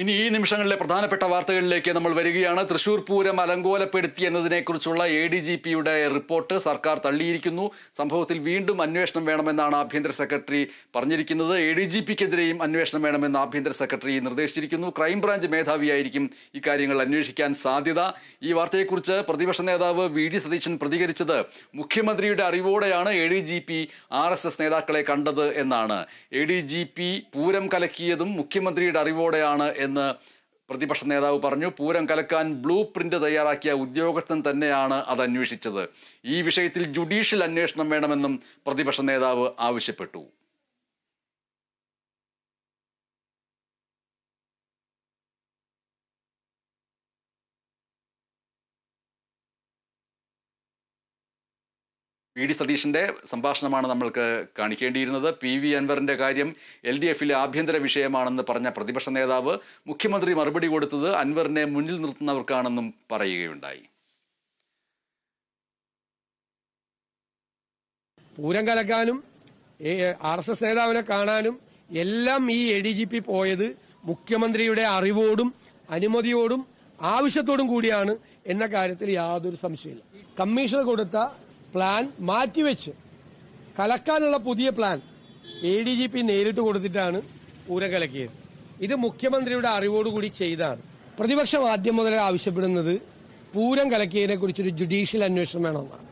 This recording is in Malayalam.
ഇനി ഈ നിമിഷങ്ങളിലെ പ്രധാനപ്പെട്ട വാർത്തകളിലേക്ക് നമ്മൾ വരികയാണ്. തൃശൂർ പൂരം അലങ്കോലപ്പെടുത്തി എന്നതിനെക്കുറിച്ചുള്ള എ ഡി ജി പിയുടെ റിപ്പോർട്ട് സർക്കാർ തള്ളിയിരിക്കുന്നു. സംഭവത്തിൽ വീണ്ടും അന്വേഷണം വേണമെന്നാണ് ആഭ്യന്തര സെക്രട്ടറി പറഞ്ഞിരിക്കുന്നത്. എ ഡി ജി പിക്കെതിരെയും അന്വേഷണം വേണമെന്ന് ആഭ്യന്തര സെക്രട്ടറി നിർദ്ദേശിച്ചിരിക്കുന്നു. ക്രൈംബ്രാഞ്ച് മേധാവിയായിരിക്കും ഇക്കാര്യങ്ങൾ അന്വേഷിക്കാൻ സാധ്യത. ഈ വാർത്തയെക്കുറിച്ച് പ്രതിപക്ഷ നേതാവ് വി ഡി സതീശൻ പ്രതികരിച്ചത് മുഖ്യമന്ത്രിയുടെ അറിവോടെയാണ് A D G P R S S നേതാക്കളെ കണ്ടത് എന്നാണ്. A D G P Pooram കലക്കിയതും മുഖ്യമന്ത്രിയുടെ അറിവോടെയാണ് എന്ന് പ്രതിപക്ഷ നേതാവ് പറഞ്ഞു. പൂരം കലക്കാൻ ബ്ലൂ പ്രിന്റ് തയ്യാറാക്കിയ ഉദ്യോഗസ്ഥൻ തന്നെയാണ് അത് അന്വേഷിച്ചത്. ഈ വിഷയത്തിൽ ജുഡീഷ്യൽ അന്വേഷണം വേണമെന്നും പ്രതിപക്ഷ നേതാവ് ആവശ്യപ്പെട്ടു. വി ഡി സതീഷിന്റെ സംഭാഷണമാണ് നമ്മൾക്ക് കാണിക്കേണ്ടിയിരുന്നത്. പി വി അൻവറിന്റെ കാര്യം എൽ ഡി എഫിലെ ആഭ്യന്തര വിഷയമാണെന്ന് പറഞ്ഞ പ്രതിപക്ഷ നേതാവ് മുഖ്യമന്ത്രി മറുപടി കൊടുത്തത് അൻവറിനെ മുന്നിൽ നിർത്തുന്നവർക്കാണെന്നും പറയുകയുണ്ടായി. പൂരം കലക്കാനും ആർ എസ് എസ് നേതാവിനെ കാണാനും എല്ലാം ഈ എ ഡി ജി പി പോയത് മുഖ്യമന്ത്രിയുടെ അറിവോടും അനുമതിയോടും ആവശ്യത്തോടും കൂടിയാണ് എന്ന കാര്യത്തിൽ യാതൊരു സംശയമില്ല കമ്മീഷണർ കൊടുത്ത പ്ലാൻ മാറ്റിവെച്ച് കലക്കാനുള്ള പുതിയ plan. A D G P നേരിട്ട് കൊടുത്തിട്ടാണ് പൂരം കലക്കിയത്. ഇത് മുഖ്യമന്ത്രിയുടെ അറിവോടുകൂടി ചെയ്താണ്. പ്രതിപക്ഷം ആദ്യം മുതലേ ആവശ്യപ്പെടുന്നത് പൂരം കലക്കിയതിനെ കുറിച്ചൊരു ജുഡീഷ്യൽ അന്വേഷണം വേണമെന്നാണ്.